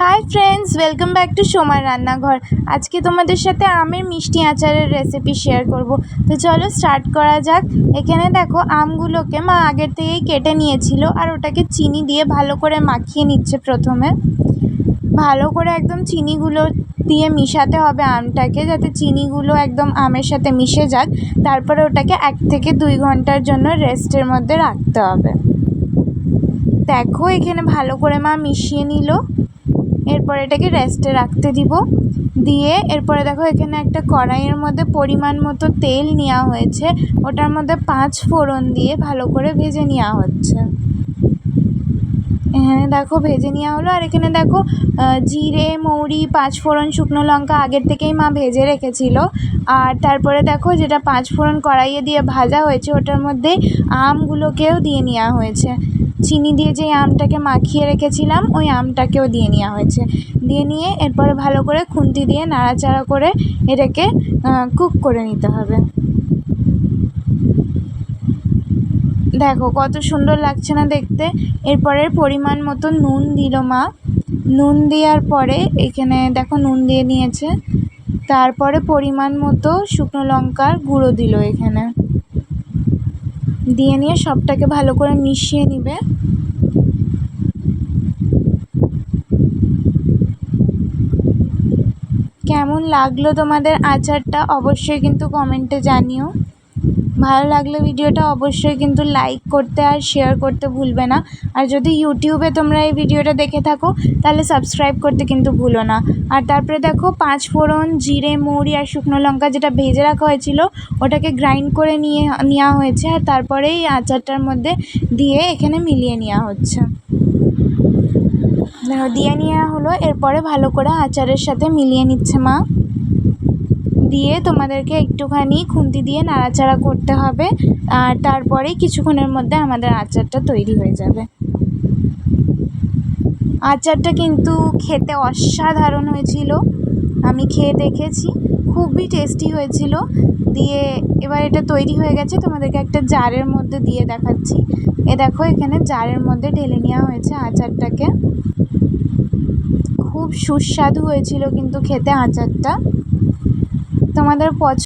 Hi friends welcome back to সোমার রান্নাঘর আজকে তোমাদের সাথে আমের মিষ্টি আচারের রেসিপি শেয়ার করব। তো চলো স্টার্ট করা যাক। এখানে দেখো আমগুলোকে মা আগের থেকেই কেটে নিয়েছিল আর ওটাকে চিনি দিয়ে ভালো করে মাখিয়ে নিচ্ছে প্রথমে। ভালো করে একদম চিনিগুলো দিয়ে মিশাতে হবে আমটাকে যাতে চিনিগুলো একদম আমের সাথে মিশে যাক। তারপরে ওটাকে এক থেকে দুই ঘণ্টার জন্য রেস্টের মধ্যে রাখতে হবে। দেখো এখানে ভালো করে মা মিশিয়ে নিল। এরপর এটাকে রেস্টে রাখতে দিব। দিয়ে এরপরে দেখো এখানে একটা কড়াইয়ের মধ্যে পরিমাণ মতো তেল নেওয়া হয়েছে। ওটার মধ্যে পাঁচ ফোড়ন দিয়ে ভালো করে ভেজে নেওয়া হচ্ছে। এখানে দেখো ভেজে নেওয়া হলো। আর এখানে দেখো জিরে, মৌরি, পাঁচ ফোড়ন, শুকনো লঙ্কা আগের থেকেই মা ভেজে রেখেছিল। আর তারপরে দেখো যেটা পাঁচ ফোড়ন কড়াইয়ে দিয়ে ভাজা হয়েছে, ওটার মধ্যে আমগুলোকেও দিয়ে নেওয়া হয়েছে। চিনি দিয়ে যে আমটাকে মাখিয়ে রেখেছিলাম, ওই আমটাকেও দিয়ে নেওয়া হয়েছে। দিয়ে নিয়ে এরপরে ভালো করে খুন্তি দিয়ে নাড়াচাড়া করে এটাকে কুক করে নিতে হবে। দেখো কত সুন্দর লাগছে না দেখতে। এরপরের পরিমাণ মতো নুন দিল মা। নুন দেওয়ার পরে এখানে দেখো নুন দিয়ে নিয়েছে। তারপরে পরিমাণ মতো শুকনো লঙ্কার গুঁড়ো দিল এখানে। দিয়ে নিয়ে সবটাকে ভালো করে মিশিয়ে নিবে। কেমন লাগল তোমাদের আচারটা অবশ্যই কিন্তু কমেন্টে জানিও। ভালো লাগলে ভিডিওটা অবশ্যই কিন্তু লাইক করতে আর শেয়ার করতে ভুলবে না। আর যদি ইউটিউবে তোমরা এই ভিডিওটা দেখে থাকো, তাহলে সাবস্ক্রাইব করতে কিন্তু ভুলো না। আর তারপরে দেখো, পাঁচ ফোড়ন, জিরে, মৌরি আর শুকনো লঙ্কা যেটা ভেজে রাখা হয়েছিল, ওটাকে গ্রাইন্ড করে নিয়ে, নেওয়া হয়েছে। আর তারপরে এই আচারটার মধ্যে দিয়ে এখানে মিলিয়ে নেওয়া হচ্ছে। দিয়ে নেওয়া হলো, এরপরে ভালো করে আচারের সাথে মিলিয়ে নিচ্ছে মা। দিয়ে তোমাদেরকে একটুখানি খুন্তি দিয়ে নাড়াচাড়া করতে হবে, আর তারপরেই কিছুক্ষণের মধ্যে আমাদের আচারটা তৈরি হয়ে যাবে। আচারটা কিন্তু খেতে অসাধারণ হয়েছিল, আমি খেয়ে দেখেছি, খুবই টেস্টি হয়েছিল। দিয়ে এবার এটা তৈরি হয়ে গেছে, তোমাদেরকে একটা জারের মধ্যে দিয়ে দেখাচ্ছি। এ দেখো, এখানে জারের মধ্যে ঢেলে নেওয়া হয়েছে আচারটাকে। খুব সুস্বাদু হয়েছিল কিন্তু খেতে আচারটা। তোমাদের পছ